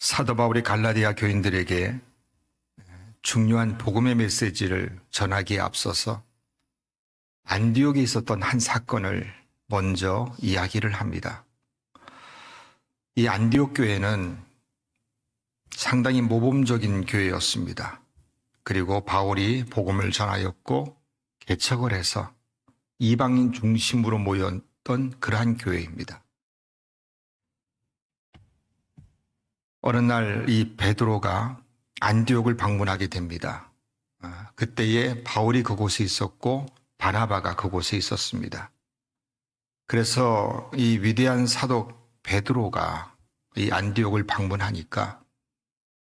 사도 바울이 갈라디아 교인들에게 중요한 복음의 메시지를 전하기에 앞서서 안디옥에 있었던 한 사건을 먼저 이야기를 합니다. 이 안디옥 교회는 상당히 모범적인 교회였습니다. 그리고 바울이 복음을 전하였고 개척을 해서 이방인 중심으로 모였던 그러한 교회입니다. 어느 날 이 베드로가 안디옥을 방문하게 됩니다. 아, 그때에 바울이 그곳에 있었고 바나바가 그곳에 있었습니다. 그래서 이 위대한 사도 베드로가 이 안디옥을 방문하니까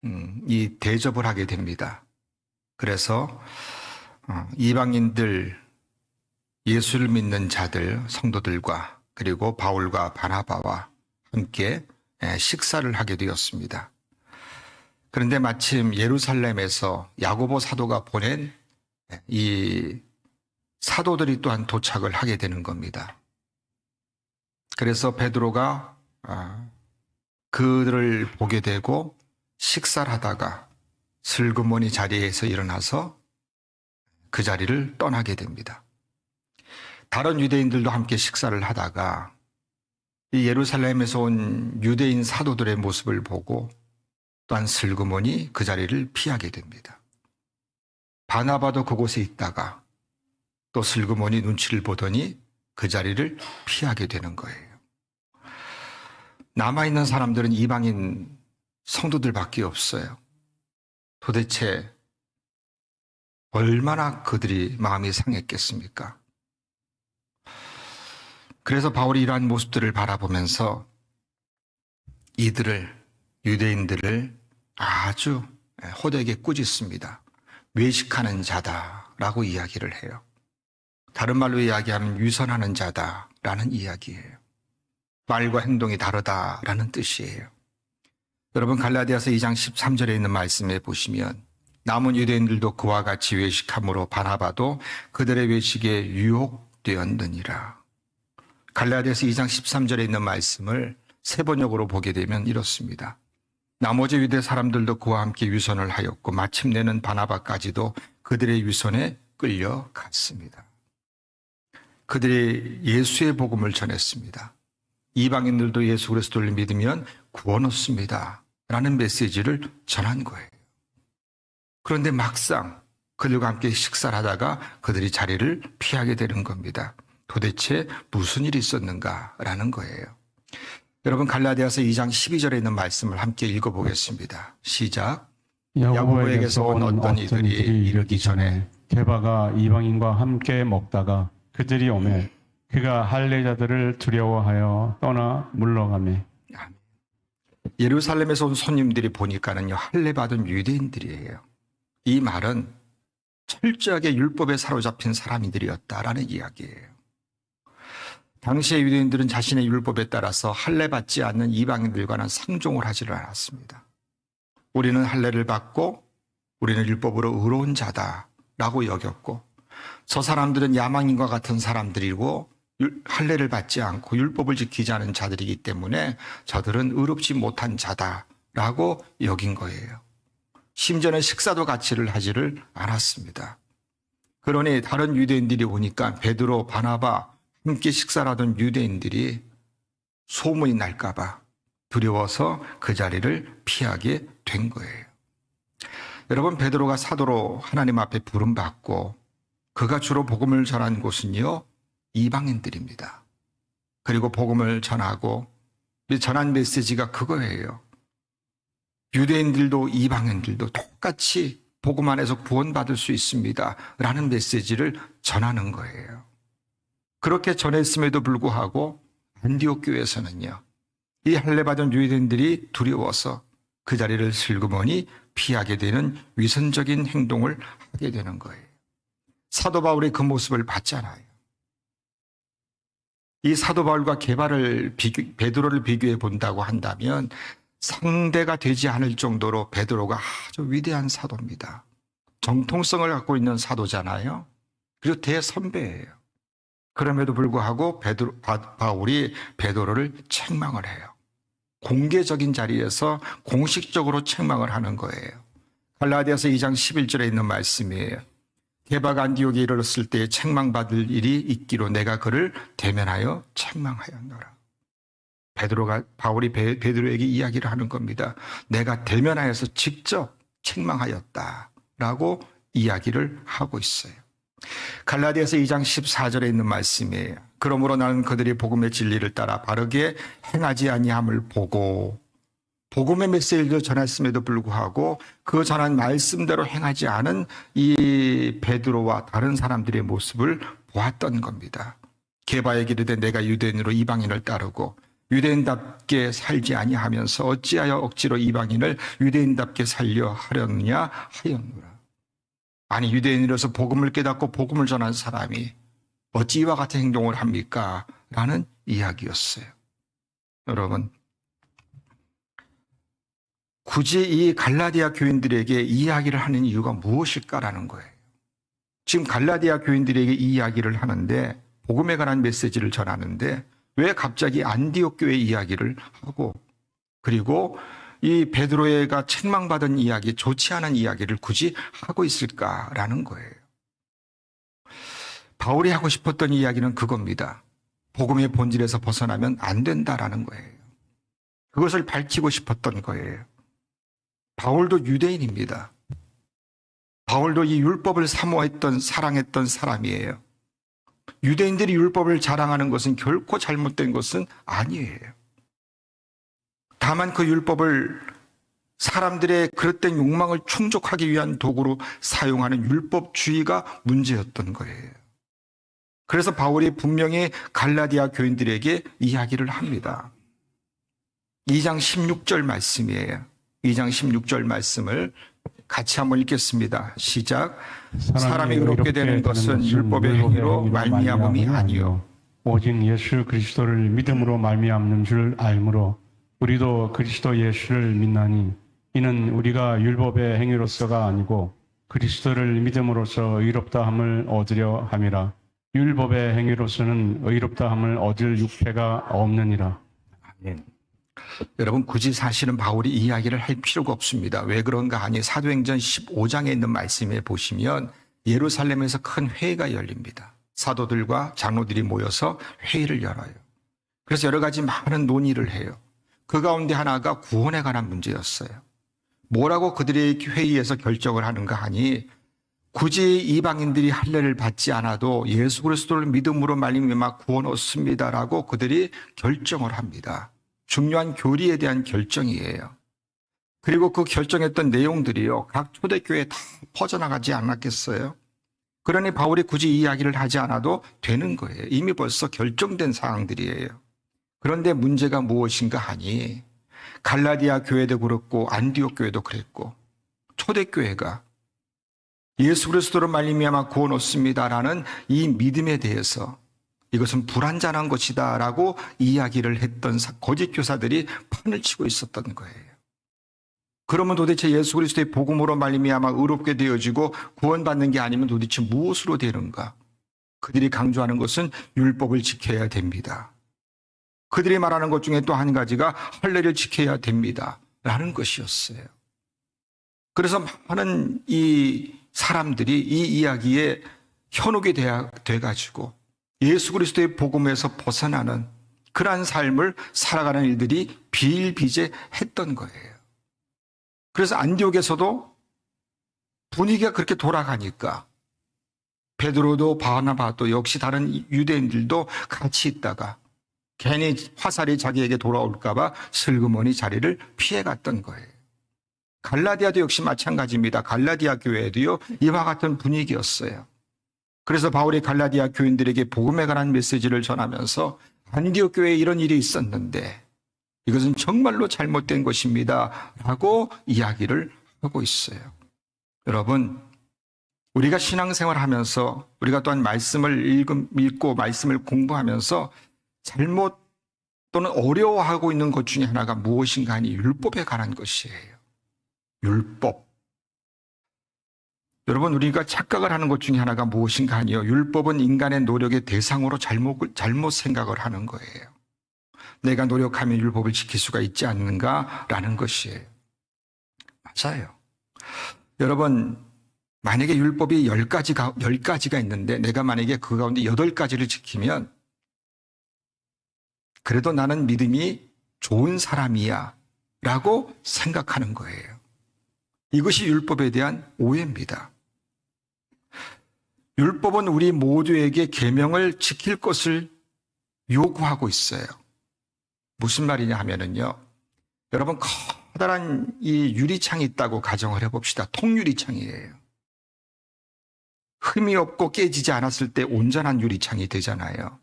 음, 이 대접을 하게 됩니다. 그래서 어, 이방인들 예수를 믿는 자들 성도들과 그리고 바울과 바나바와 함께 예, 식사를 하게 되었습니다. 그런데 마침 예루살렘에서 야고보 사도가 보낸 이 사도들이 또한 도착을 하게 되는 겁니다. 그래서 베드로가 아, 그들을 보게 되고 식사를 하다가 슬그머니 자리에서 일어나서 그 자리를 떠나게 됩니다. 다른 유대인들도 함께 식사를 하다가 이 예루살렘에서 온 유대인 사도들의 모습을 보고 또한 슬그머니 그 자리를 피하게 됩니다. 바나바도 그곳에 있다가 또 슬그머니 눈치를 보더니 그 자리를 피하게 되는 거예요. 남아있는 사람들은 이방인 성도들밖에 없어요. 도대체 얼마나 그들이 마음이 상했겠습니까? 그래서 바울이 이러한 모습들을 바라보면서 이들을, 유대인들을 아주 호되게 꾸짖습니다. 외식하는 자다라고 이야기를 해요. 다른 말로 이야기하면 위선하는 자다라는 이야기예요. 말과 행동이 다르다라는 뜻이에요. 여러분 갈라디아서 2장 13절에 있는 말씀에 보시면 남은 유대인들도 그와 같이 외식함으로 바나바도 그들의 외식에 유혹되었느니라. 갈라디아서 2장 13절에 있는 말씀을 세 번역으로 보게 되면 이렇습니다. 나머지 유대 사람들도 그와 함께 위선을 하였고 마침내는 바나바까지도 그들의 위선에 끌려갔습니다. 그들이 예수의 복음을 전했습니다. 이방인들도 예수 그리스도를 믿으면 구원 얻습니다. 라는 메시지를 전한 거예요. 그런데 막상 그들과 함께 식사를 하다가 그들이 자리를 피하게 되는 겁니다. 도대체 무슨 일이 있었는가라는 거예요. 여러분 갈라디아서 2장 12절에 있는 말씀을 함께 읽어보겠습니다. 시작. 야고보에게서 온 어떤 이들이 이르기 전에 게바가 이방인과 함께 먹다가 그들이 오매 그가 할례자들을 두려워하여 떠나 물러가매 예루살렘에서 온 손님들이 보니까는요 할례 받은 유대인들이에요. 이 말은 철저하게 율법에 사로잡힌 사람들이었다라는 이야기예요. 당시의 유대인들은 자신의 율법에 따라서 할례 받지 않는 이방인들과는 상종을 하지를 않았습니다. 우리는 할례를 받고 우리는 율법으로 의로운 자다라고 여겼고 저 사람들은 야망인과 같은 사람들이고 할례를 받지 않고 율법을 지키지 않은 자들이기 때문에 저들은 의롭지 못한 자다라고 여긴 거예요. 심지어는 식사도 같이를 하지를 않았습니다. 그러니 다른 유대인들이 오니까 베드로, 바나바 함께 식사를 하던 유대인들이 소문이 날까봐 두려워서 그 자리를 피하게 된 거예요. 여러분 베드로가 사도로 하나님 앞에 부름 받고 그가 주로 복음을 전한 곳은요 이방인들입니다. 그리고 복음을 전하고 전한 메시지가 그거예요. 유대인들도 이방인들도 똑같이 복음 안에서 구원받을 수 있습니다. 라는 메시지를 전하는 거예요. 그렇게 전했음에도 불구하고 안디옥 교회에서는요. 이 할례 받은 유대인들이 두려워서 그 자리를 슬그머니 피하게 되는 위선적인 행동을 하게 되는 거예요. 사도 바울의 그 모습을 봤잖아요. 이 사도 바울과 개발을 비교, 베드로를 비교해 본다고 한다면 상대가 되지 않을 정도로 베드로가 아주 위대한 사도입니다. 정통성을 갖고 있는 사도잖아요. 그리고 대선배예요. 그럼에도 불구하고 베드로, 바, 바울이 베드로를 책망을 해요. 공개적인 자리에서 공식적으로 책망을 하는 거예요. 갈라디아서 2장 11절에 있는 말씀이에요. 개박 안디옥에 이르렀을 때 책망받을 일이 있기로 내가 그를 대면하여 책망하였노라. 베드로가 바울이 베, 베드로에게 이야기를 하는 겁니다. 내가 대면하여서 직접 책망하였다라고 이야기를 하고 있어요. 갈라디아서 2장 14절에 있는 말씀이에요. 그러므로 나는 그들이 복음의 진리를 따라 바르게 행하지 아니함을 보고 복음의 메시지를 전했음에도 불구하고 그 전한 말씀대로 행하지 않은 이 베드로와 다른 사람들의 모습을 보았던 겁니다. 개바에 기르되 내가 유대인으로 이방인을 따르고 유대인답게 살지 아니하면서 어찌하여 억지로 이방인을 유대인답게 살려 하려느냐 하였노라. 아니 유대인으로서 복음을 깨닫고 복음을 전한 사람이 어찌 이와 같은 행동을 합니까? 라는 이야기였어요. 여러분 굳이 이 갈라디아 교인들에게 이야기를 하는 이유가 무엇일까라는 거예요. 지금 갈라디아 교인들에게 이 이야기를 하는데 복음에 관한 메시지를 전하는데 왜 갑자기 안디옥 교회 이야기를 하고 그리고 이 베드로가 책망받은 이야기, 좋지 않은 이야기를 굳이 하고 있을까라는 거예요. 바울이 하고 싶었던 이야기는 그겁니다. 복음의 본질에서 벗어나면 안 된다라는 거예요. 그것을 밝히고 싶었던 거예요. 바울도 유대인입니다. 바울도 이 율법을 사모했던, 사랑했던 사람이에요. 유대인들이 율법을 자랑하는 것은 결코 잘못된 것은 아니에요. 다만 그 율법을 사람들의 그릇된 욕망을 충족하기 위한 도구로 사용하는 율법주의가 문제였던 거예요. 그래서 바울이 분명히 갈라디아 교인들에게 이야기를 합니다. 2장 16절 말씀이에요. 2장 16절 말씀을 같이 한번 읽겠습니다. 시작. 사람이 의롭게 되는 것은 율법의 행위로 말미암음이 아니요 오직 예수 그리스도를 믿음으로 말미암는 줄 알므로 우리도 그리스도 예수를 믿나니 이는 우리가 율법의 행위로서가 아니고 그리스도를 믿음으로써 의롭다함을 얻으려 함이라 율법의 행위로서는 의롭다함을 얻을 육체가 없느니라 아멘. 여러분 굳이 사실은 바울이 이야기를 할 필요가 없습니다. 왜 그런가 하니 사도행전 15장에 있는 말씀에 보시면 예루살렘에서 큰 회의가 열립니다. 사도들과 장로들이 모여서 회의를 열어요. 그래서 여러 가지 많은 논의를 해요. 그 가운데 하나가 구원에 관한 문제였어요. 뭐라고 그들이 회의에서 결정을 하는가 하니 굳이 이방인들이 할례를 받지 않아도 예수 그리스도를 믿음으로 말미암아 구원 얻습니다라고 그들이 결정을 합니다. 중요한 교리에 대한 결정이에요. 그리고 그 결정했던 내용들이요. 각 초대교회에 다 퍼져나가지 않았겠어요? 그러니 바울이 굳이 이 이야기를 하지 않아도 되는 거예요. 이미 벌써 결정된 사항들이에요. 그런데 문제가 무엇인가 하니 갈라디아 교회도 그렇고 안디옥 교회도 그랬고 초대교회가 예수 그리스도로 말미암아 구원 얻습니다라는 이 믿음에 대해서 이것은 불완전한 것이다라고 이야기를 했던 거짓 교사들이 판을 치고 있었던 거예요. 그러면 도대체 예수 그리스도의 복음으로 말미암아 의롭게 되어지고 구원받는 게 아니면 도대체 무엇으로 되는가? 그들이 강조하는 것은 율법을 지켜야 됩니다. 그들이 말하는 것 중에 또 한 가지가 할례를 지켜야 됩니다. 라는 것이었어요. 그래서 많은 이 사람들이 이 이야기에 현혹이 돼 가지고 예수 그리스도의 복음에서 벗어나는 그러한 삶을 살아가는 일들이 비일비재했던 거예요. 그래서 안디옥에서도 분위기가 그렇게 돌아가니까 베드로도 바나바도 역시 다른 유대인들도 같이 있다가 괜히 화살이 자기에게 돌아올까봐 슬그머니 자리를 피해갔던 거예요. 갈라디아도 역시 마찬가지입니다. 갈라디아 교회도요 이와 같은 분위기였어요. 그래서 바울이 갈라디아 교인들에게 복음에 관한 메시지를 전하면서 안디옥 교회에 이런 일이 있었는데 이것은 정말로 잘못된 것입니다. 라고 이야기를 하고 있어요. 여러분, 우리가 신앙생활 하면서 우리가 또한 말씀을 읽고 말씀을 공부하면서 잘못 또는 어려워하고 있는 것 중에 하나가 무엇인가 하니 율법에 관한 것이에요. 율법. 여러분, 우리가 착각을 하는 것 중에 하나가 무엇인가 하니요. 율법은 인간의 노력의 대상으로 잘못, 잘못 생각을 하는 거예요. 내가 노력하면 율법을 지킬 수가 있지 않는가라는 것이에요. 맞아요. 여러분, 만약에 율법이 열 가지가, 열 가지가 있는데 내가 만약에 그 가운데 여덟 가지를 지키면 그래도 나는 믿음이 좋은 사람이야 라고 생각하는 거예요. 이것이 율법에 대한 오해입니다. 율법은 우리 모두에게 계명을 지킬 것을 요구하고 있어요. 무슨 말이냐 하면은요. 여러분 커다란 이 유리창이 있다고 가정을 해봅시다. 통유리창이에요. 흠이 없고 깨지지 않았을 때 온전한 유리창이 되잖아요.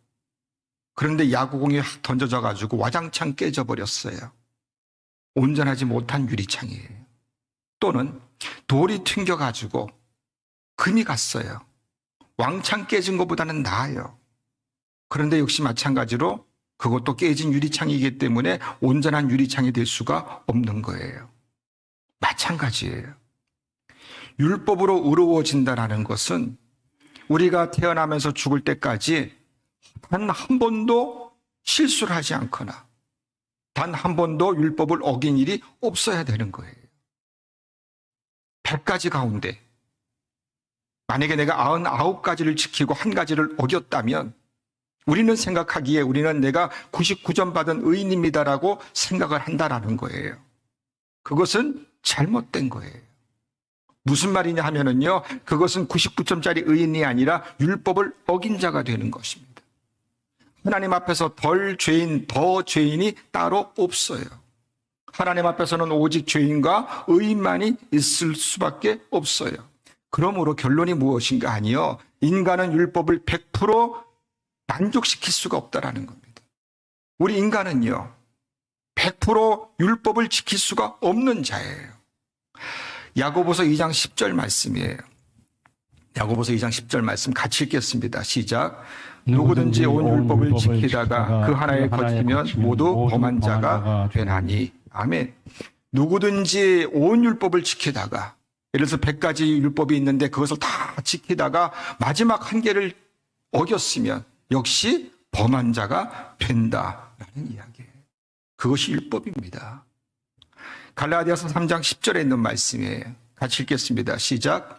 그런데 야구공이 확 던져져 가지고 와장창 깨져 버렸어요. 온전하지 못한 유리창이에요. 또는 돌이 튕겨 가지고 금이 갔어요. 왕창 깨진 것보다는 나아요. 그런데 역시 마찬가지로 그것도 깨진 유리창이기 때문에 온전한 유리창이 될 수가 없는 거예요. 마찬가지예요. 율법으로 의로워진다라는 것은 우리가 태어나면서 죽을 때까지 단 한 번도 실수를 하지 않거나 단 한 번도 율법을 어긴 일이 없어야 되는 거예요. 100가지 가운데 만약에 내가 99가지를 지키고 한 가지를 어겼다면 우리는 생각하기에 우리는 내가 99점 받은 의인입니다라고 생각을 한다라는 거예요. 그것은 잘못된 거예요. 무슨 말이냐 하면은요, 그것은 99점짜리 의인이 아니라 율법을 어긴 자가 되는 것입니다. 하나님 앞에서 덜 죄인, 더 죄인이 따로 없어요. 하나님 앞에서는 오직 죄인과 의인만이 있을 수밖에 없어요. 그러므로 결론이 무엇인가 아니요. 인간은 율법을 100% 만족시킬 수가 없다라는 겁니다. 우리 인간은요, 100% 율법을 지킬 수가 없는 자예요. 야고보서 2장 10절 말씀이에요. 야고보서 2장 10절 말씀 같이 읽겠습니다. 시작. 누구든지 온 율법을 지키다가 그 하나에 거치면 모두 범한 자가 되나니. 아멘. 누구든지 온 율법을 지키다가 예를 들어서 100가지 율법이 있는데 그것을 다 지키다가 마지막 한 개를 어겼으면 역시 범한 자가 된다라는 이야기예요. 그것이 율법입니다. 갈라디아서 3장 10절에 있는 말씀이에요. 같이 읽겠습니다. 시작.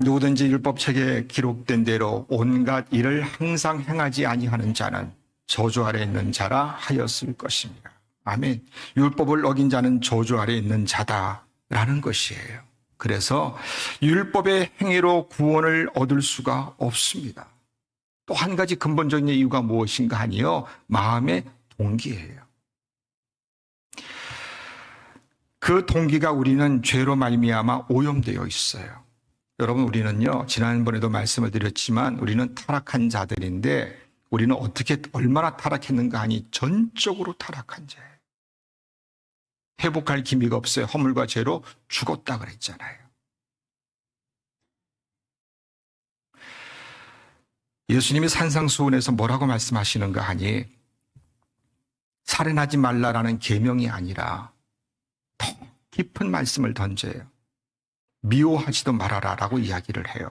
누구든지 율법 책에 기록된 대로 온갖 일을 항상 행하지 아니하는 자는 저주 아래 있는 자라 하였을 것입니다. 아멘. 율법을 어긴 자는 저주 아래 있는 자다라는 것이에요. 그래서 율법의 행위로 구원을 얻을 수가 없습니다. 또 한 가지 근본적인 이유가 무엇인가 하니요. 마음의 동기예요. 그 동기가 우리는 죄로 말미암아 오염되어 있어요. 여러분 우리는요. 지난번에도 말씀을 드렸지만 우리는 타락한 자들인데 우리는 어떻게 얼마나 타락했는가 하니 전적으로 타락한 자예요. 회복할 기미가 없어요. 허물과 죄로 죽었다 그랬잖아요. 예수님이 산상수훈에서 뭐라고 말씀하시는가 하니 살인하지 말라라는 계명이 아니라 더 깊은 말씀을 던져요. 미워하지도 말아라 라고 이야기를 해요.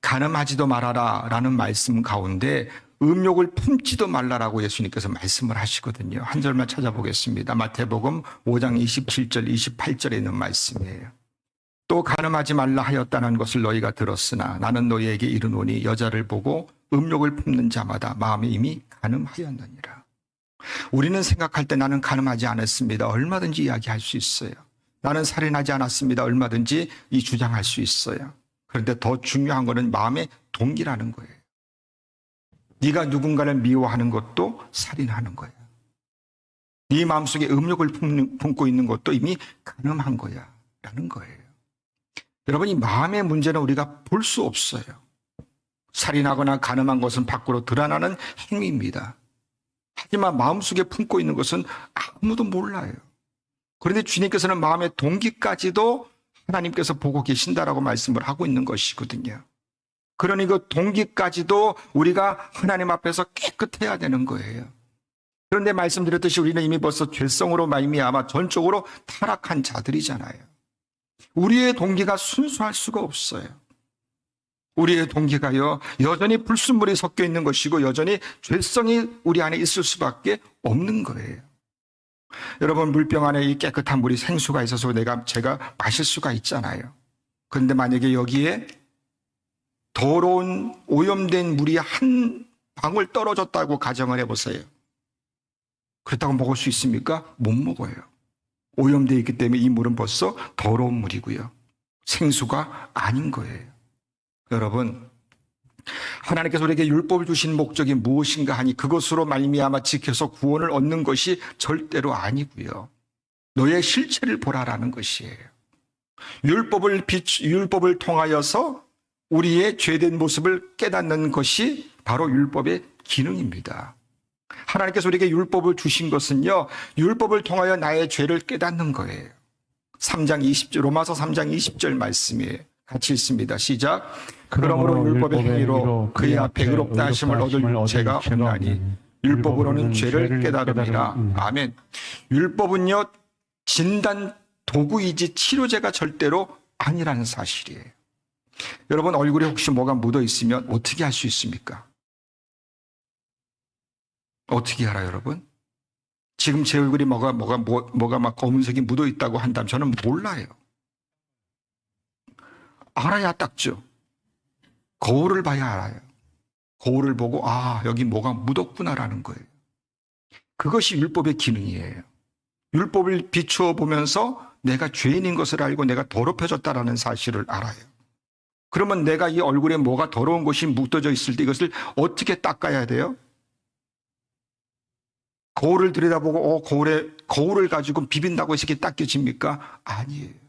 가늠하지도 말아라 라는 말씀 가운데 음욕을 품지도 말라라고 예수님께서 말씀을 하시거든요. 한 절만 찾아보겠습니다. 마태복음 5장 27절, 28절에 있는 말씀이에요. 또 가늠하지 말라 하였다는 것을 너희가 들었으나 나는 너희에게 이르노니 여자를 보고 음욕을 품는 자마다 마음에 이미 가늠하였느니라. 우리는 생각할 때 나는 가늠하지 않았습니다. 얼마든지 이야기할 수 있어요. 나는 살인하지 않았습니다. 얼마든지 이 주장할 수 있어요. 그런데 더 중요한 것은 마음의 동기라는 거예요. 네가 누군가를 미워하는 것도 살인하는 거야. 네 마음속에 음욕을 품고 있는 것도 이미 가늠한 거야. 라는 거예요. 여러분, 이 마음의 문제는 우리가 볼 수 없어요. 살인하거나 가늠한 것은 밖으로 드러나는 행위입니다. 하지만 마음속에 품고 있는 것은 아무도 몰라요. 그런데 주님께서는 마음의 동기까지도 하나님께서 보고 계신다라고 말씀을 하고 있는 것이거든요. 그러니 그 동기까지도 우리가 하나님 앞에서 깨끗해야 되는 거예요. 그런데 말씀드렸듯이 우리는 이미 벌써 죄성으로 말미암아 전적으로 타락한 자들이잖아요. 우리의 동기가 순수할 수가 없어요. 우리의 동기가요, 여전히 불순물이 섞여 있는 것이고, 여전히 죄성이 우리 안에 있을 수밖에 없는 거예요. 여러분, 물병 안에 이 깨끗한 물이 생수가 있어서 내가, 제가 마실 수가 있잖아요. 그런데 만약에 여기에 더러운 오염된 물이 한 방울 떨어졌다고 가정을 해보세요. 그렇다고 먹을 수 있습니까? 못 먹어요. 오염되어 있기 때문에 이 물은 벌써 더러운 물이고요. 생수가 아닌 거예요. 여러분, 하나님께서 우리에게 율법을 주신 목적이 무엇인가 하니 그것으로 말미암아 지켜서 구원을 얻는 것이 절대로 아니고요. 너의 실체를 보라라는 것이에요. 율법을 빛, 율법을 통하여서 우리의 죄된 모습을 깨닫는 것이 바로 율법의 기능입니다. 하나님께서 우리에게 율법을 주신 것은요, 율법을 통하여 나의 죄를 깨닫는 거예요. 3장 20절, 로마서 3장 20절 말씀이에요. 같이 읽습니다. 시작. 그러므로 율법의 행위로 그의 앞에 의롭다 하심을 얻을 죄가 없나니 율법으로는 죄를 깨달음이라. 아멘. 율법은요, 진단 도구이지 치료제가 절대로 아니라는 사실이에요. 여러분 얼굴에 혹시 뭐가 묻어 있으면 어떻게 할 수 있습니까? 어떻게 알아요, 여러분? 지금 제 얼굴이 뭐가 뭐가 뭐, 뭐가 막 검은색이 묻어 있다고 한다면 저는 몰라요. 알아야 닦죠. 거울을 봐야 알아요. 거울을 보고 아 여기 뭐가 묻었구나라는 거예요. 그것이 율법의 기능이에요. 율법을 비추어 보면서 내가 죄인인 것을 알고 내가 더럽혀졌다라는 사실을 알아요. 그러면 내가 이 얼굴에 뭐가 더러운 것이 묻어져 있을 때 이것을 어떻게 닦아야 돼요? 거울을 들여다보고 어, 거울에 거울을 가지고 비빈다고 해서 이렇게 닦여집니까? 아니에요.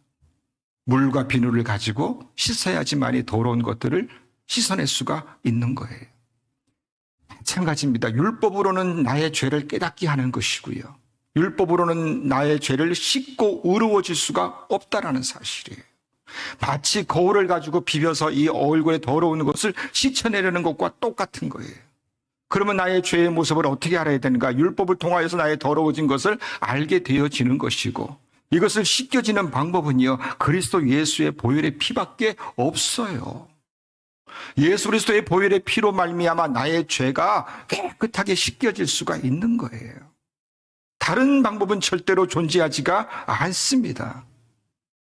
물과 비누를 가지고 씻어야지만이 더러운 것들을 씻어낼 수가 있는 거예요. 마찬가지입니다. 율법으로는 나의 죄를 깨닫게 하는 것이고요. 율법으로는 나의 죄를 씻고 의로워질 수가 없다라는 사실이에요. 마치 거울을 가지고 비벼서 이 얼굴에 더러운 것을 씻어내려는 것과 똑같은 거예요. 그러면 나의 죄의 모습을 어떻게 알아야 되는가? 율법을 통하여서 나의 더러워진 것을 알게 되어지는 것이고 이것을 씻겨지는 방법은요. 그리스도 예수의 보혈의 피밖에 없어요. 예수 그리스도의 보혈의 피로 말미암아 나의 죄가 깨끗하게 씻겨질 수가 있는 거예요. 다른 방법은 절대로 존재하지가 않습니다.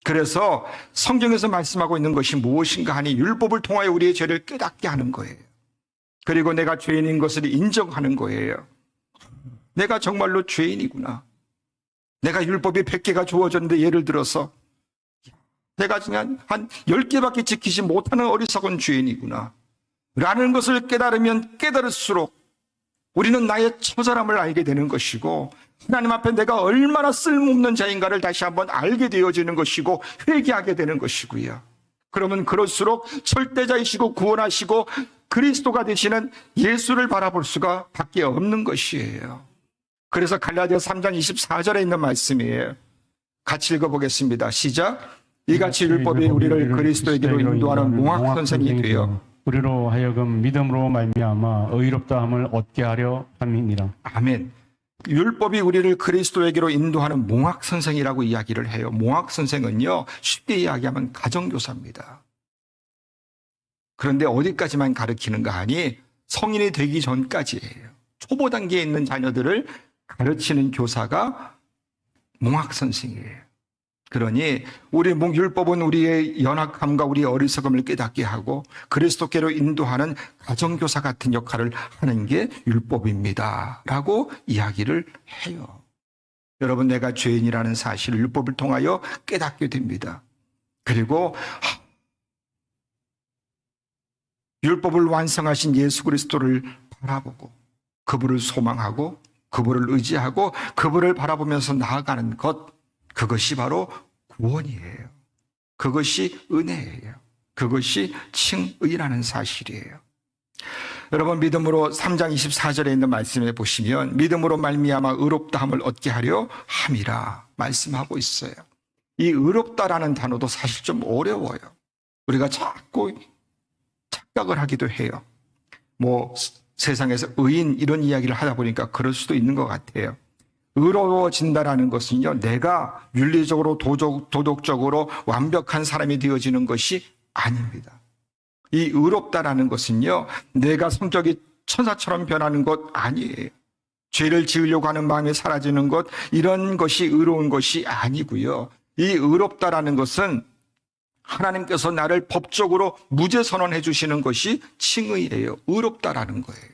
그래서 성경에서 말씀하고 있는 것이 무엇인가 하니 율법을 통하여 우리의 죄를 깨닫게 하는 거예요. 그리고 내가 죄인인 것을 인정하는 거예요. 내가 정말로 죄인이구나. 내가 율법이 100개가 주어졌는데 예를 들어서 내가 그냥 한 10개밖에 지키지 못하는 어리석은 죄인이구나. 라는 것을 깨달으면 깨달을수록 우리는 나의 처절함을 알게 되는 것이고 하나님 앞에 내가 얼마나 쓸모없는 자인가를 다시 한번 알게 되어지는 것이고 회개하게 되는 것이고요. 그러면 그럴수록 절대자이시고 구원하시고 그리스도가 되시는 예수를 바라볼 수가 밖에 없는 것이에요. 그래서 갈라디아 3장 24절에 있는 말씀이에요. 같이 읽어보겠습니다. 시작. 이같이 율법이 우리를 그리스도에게로 인도하는 몽학 선생이 되어 우리로 하여금 믿음으로 말미암아 의롭다 함을 얻게 하려 함이니라. 아멘. 율법이 우리를 그리스도에게로 인도하는 몽학 선생이라고 이야기를 해요. 몽학 선생은요, 쉽게 이야기하면 가정교사입니다. 그런데 어디까지만 가르치는가 하니 성인이 되기 전까지예요. 초보 단계에 있는 자녀들을 가르치는 교사가 몽학 선생이에요. 그러니 우리 목 율법은 우리의 연약함과 우리의 어리석음을 깨닫게 하고 그리스도께로 인도하는 가정교사 같은 역할을 하는 게 율법입니다 라고 이야기를 해요. 여러분 내가 죄인이라는 사실을 율법을 통하여 깨닫게 됩니다. 그리고 율법을 완성하신 예수 그리스도를 바라보고 그분을 소망하고 그분을 의지하고 그분을 바라보면서 나아가는 것 그것이 바로 구원이에요. 그것이 은혜예요. 그것이 칭의라는 사실이에요. 여러분 믿음으로 3장 24절에 있는 말씀에 보시면 믿음으로 말미암아 의롭다함을 얻게 하려 함이라 말씀하고 있어요. 이 의롭다라는 단어도 사실 좀 어려워요. 우리가 자꾸 착각을 하기도 해요. 뭐 세상에서 의인 이런 이야기를 하다 보니까 그럴 수도 있는 것 같아요. 의로워진다라는 것은요, 내가 윤리적으로 도덕, 도덕적으로 완벽한 사람이 되어지는 것이 아닙니다. 이 의롭다라는 것은요, 내가 성격이 천사처럼 변하는 것 아니에요. 죄를 지으려고 하는 마음이 사라지는 것, 이런 것이 의로운 것이 아니고요. 이 의롭다라는 것은 하나님께서 나를 법적으로 무죄 선언해 주시는 것이 칭의예요. 의롭다라는 거예요.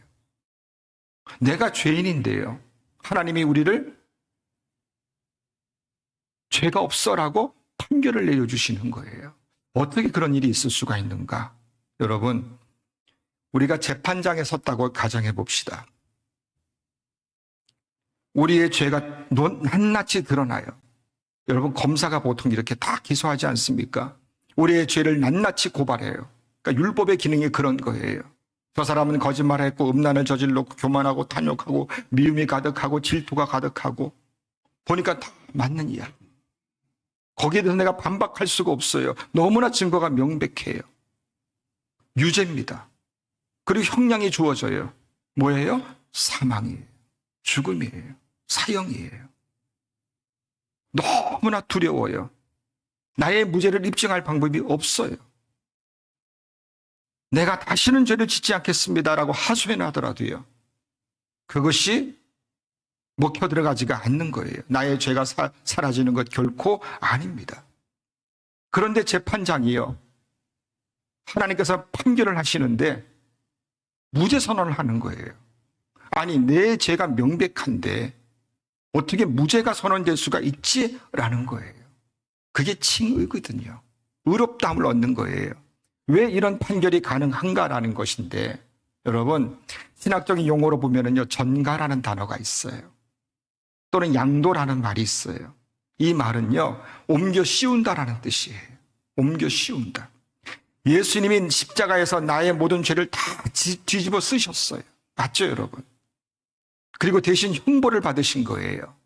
내가 죄인인데요. 하나님이 우리를 죄가 없어라고 판결을 내려주시는 거예요. 어떻게 그런 일이 있을 수가 있는가? 여러분, 우리가 재판장에 섰다고 가정해 봅시다. 우리의 죄가 논- 낱낱이 드러나요. 여러분, 검사가 보통 이렇게 다 기소하지 않습니까? 우리의 죄를 낱낱이 고발해요. 그러니까 율법의 기능이 그런 거예요. 저 사람은 거짓말했고 음란을 저질렀고 교만하고 탐욕하고 미움이 가득하고 질투가 가득하고 보니까 다 맞는 이야. 거기에 대해서 내가 반박할 수가 없어요. 너무나 증거가 명백해요. 유죄입니다. 그리고 형량이 주어져요. 뭐예요? 사망이에요. 죽음이에요. 사형이에요. 너무나 두려워요. 나의 무죄를 입증할 방법이 없어요. 내가 다시는 죄를 짓지 않겠습니다라고 하소연하더라도요. 그것이 먹혀 들어가지가 않는 거예요. 나의 죄가 사, 사라지는 것 결코 아닙니다. 그런데 재판장이요. 하나님께서 판결을 하시는데 무죄 선언을 하는 거예요. 아니, 내 죄가 명백한데 어떻게 무죄가 선언될 수가 있지라는 거예요. 그게 칭의거든요. 의롭다함을 얻는 거예요. 왜 이런 판결이 가능한가라는 것인데 여러분 신학적인 용어로 보면은요 전가라는 단어가 있어요. 또는 양도라는 말이 있어요. 이 말은요 옮겨 씌운다라는 뜻이에요. 옮겨 씌운다. 예수님이 십자가에서 나의 모든 죄를 다 지- 뒤집어 쓰셨어요. 맞죠, 여러분? 그리고 대신 형벌을 받으신 거예요.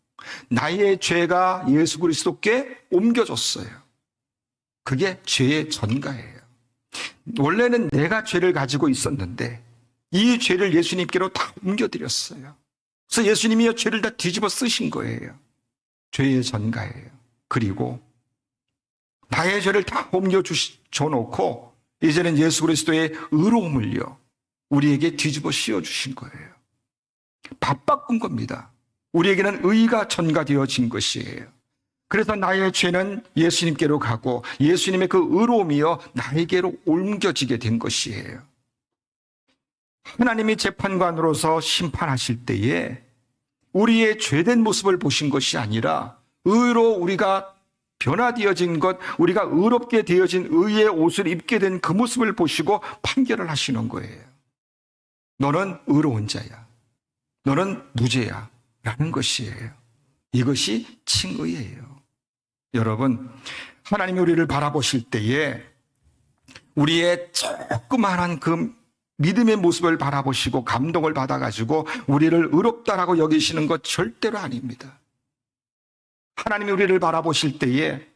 나의 죄가 예수 그리스도께 옮겨졌어요. 그게 죄의 전가예요. 원래는 내가 죄를 가지고 있었는데 이 죄를 예수님께로 다 옮겨드렸어요. 그래서 예수님이 죄를 다 뒤집어 쓰신 거예요. 죄의 전가예요. 그리고 나의 죄를 다 옮겨줘 놓고 이제는 예수 그리스도의 의로움을요 우리에게 뒤집어 씌워 주신 거예요. 밥 바꾼 겁니다. 우리에게는 의가 전가되어진 것이에요. 그래서 나의 죄는 예수님께로 가고 예수님의 그 의로움이요 나에게로 옮겨지게 된 것이에요. 하나님이 재판관으로서 심판하실 때에 우리의 죄된 모습을 보신 것이 아니라 의로 우리가 변화되어진 것, 우리가 의롭게 되어진 의의 옷을 입게 된 그 모습을 보시고 판결을 하시는 거예요. 너는 의로운 자야. 너는 무죄야. 라는 것이에요. 이것이 칭의예요. 여러분, 하나님이 우리를 바라보실 때에 우리의 조그만한 그 믿음의 모습을 바라보시고 감동을 받아가지고 우리를 의롭다라고 여기시는 것 절대로 아닙니다. 하나님이 우리를 바라보실 때에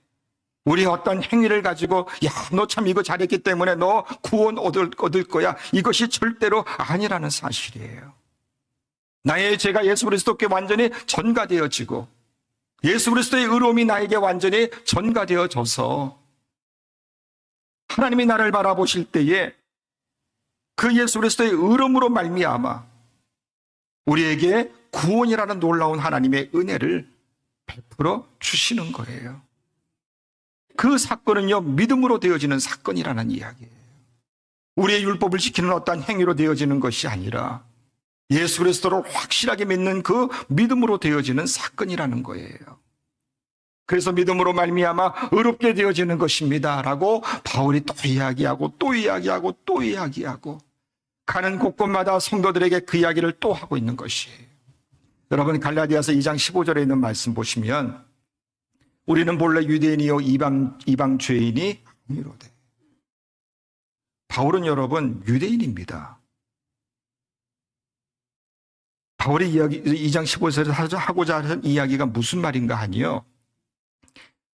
우리 어떤 행위를 가지고 야, 너 참 이거 잘했기 때문에 너 구원 얻을, 얻을 거야. 이것이 절대로 아니라는 사실이에요. 나의 죄가 예수 그리스도께 완전히 전가되어지고 예수 그리스도의 의로움이 나에게 완전히 전가되어져서 하나님이 나를 바라보실 때에 그 예수 그리스도의 의로움으로 말미암아 우리에게 구원이라는 놀라운 하나님의 은혜를 베풀어 주시는 거예요. 그 사건은요 믿음으로 되어지는 사건이라는 이야기예요. 우리의 율법을 지키는 어떠한 행위로 되어지는 것이 아니라 예수 그리스도를 확실하게 믿는 그 믿음으로 되어지는 사건이라는 거예요. 그래서 믿음으로 말미암아 의롭게 되어지는 것입니다라고 바울이 또 이야기하고 또 이야기하고 또 이야기하고 가는 곳곳마다 성도들에게 그 이야기를 또 하고 있는 것이에요. 여러분 갈라디아서 2장 15절에 있는 말씀 보시면 우리는 본래 유대인이요 이방 이방 죄인이 아니로되 바울은 여러분 유대인입니다. 바울의 이야기 2장 15절에서 하고자 하는 이야기가 무슨 말인가 하니요.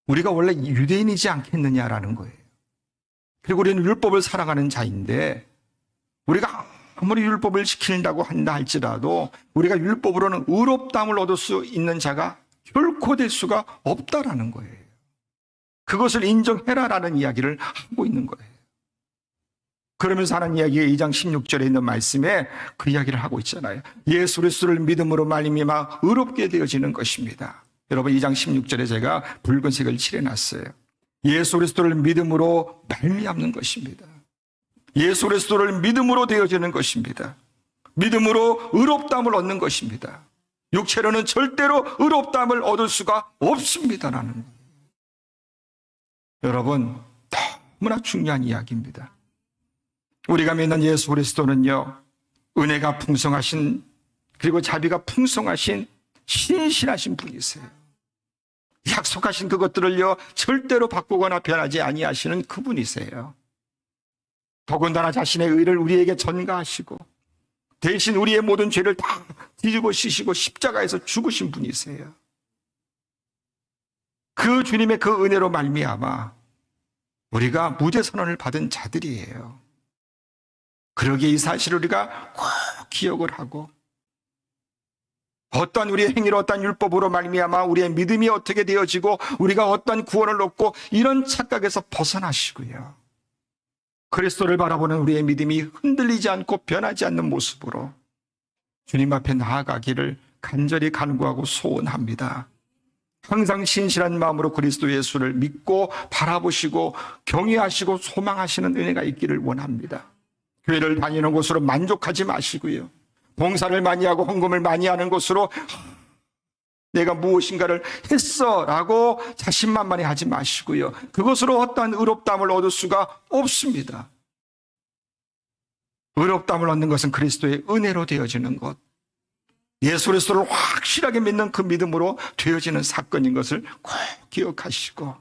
우리가 원래 유대인이지 않겠느냐라는 거예요. 그리고 우리는 율법을 사랑하는 자인데 우리가 아무리 율법을 지킨다고 한다 할지라도 우리가 율법으로는 의롭담을 얻을 수 있는 자가 결코 될 수가 없다라는 거예요. 그것을 인정해라라는 이야기를 하고 있는 거예요. 그러면서 하는 이야기가 2장 16절에 있는 말씀에 그 이야기를 하고 있잖아요. 예수 그리스도를 믿음으로 말미암아 의롭게 되어지는 것입니다. 여러분 2장 16절에 제가 붉은색을 칠해놨어요. 예수 그리스도를 믿음으로 말미암는 것입니다. 예수 그리스도를 믿음으로 되어지는 것입니다. 믿음으로 의롭다함을 얻는 것입니다. 육체로는 절대로 의롭다함을 얻을 수가 없습니다라는 거예요. 여러분 너무나 중요한 이야기입니다. 우리가 믿는 예수 그리스도는요 은혜가 풍성하신 그리고 자비가 풍성하신 신실하신 분이세요. 약속하신 그것들을요 절대로 바꾸거나 변하지 아니하시는 그분이세요. 더군다나 자신의 의를 우리에게 전가하시고 대신 우리의 모든 죄를 다 뒤집어 씌시고 십자가에서 죽으신 분이세요. 그 주님의 그 은혜로 말미암아 우리가 무죄 선언을 받은 자들이에요. 그러기에 이 사실을 우리가 꼭 기억을 하고 어떠한 우리의 행위로 어떠한 율법으로 말미암아 우리의 믿음이 어떻게 되어지고 우리가 어떠한 구원을 얻고 이런 착각에서 벗어나시고요. 그리스도를 바라보는 우리의 믿음이 흔들리지 않고 변하지 않는 모습으로 주님 앞에 나아가기를 간절히 간구하고 소원합니다. 항상 신실한 마음으로 그리스도 예수를 믿고 바라보시고 경외하시고 소망하시는 은혜가 있기를 원합니다. 교회를 다니는 곳으로 만족하지 마시고요. 봉사를 많이 하고 헌금을 많이 하는 곳으로 내가 무엇인가를 했어라고 자신만만히 하지 마시고요. 그것으로 어떠한 의롭담을 얻을 수가 없습니다. 의롭담을 얻는 것은 그리스도의 은혜로 되어지는 것. 예수 그리스도를 확실하게 믿는 그 믿음으로 되어지는 사건인 것을 꼭 기억하시고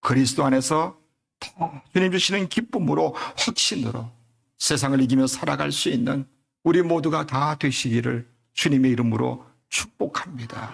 그리스도 안에서 더 주님 주시는 기쁨으로 확신으로 세상을 이기며 살아갈 수 있는 우리 모두가 다 되시기를 주님의 이름으로 축복합니다.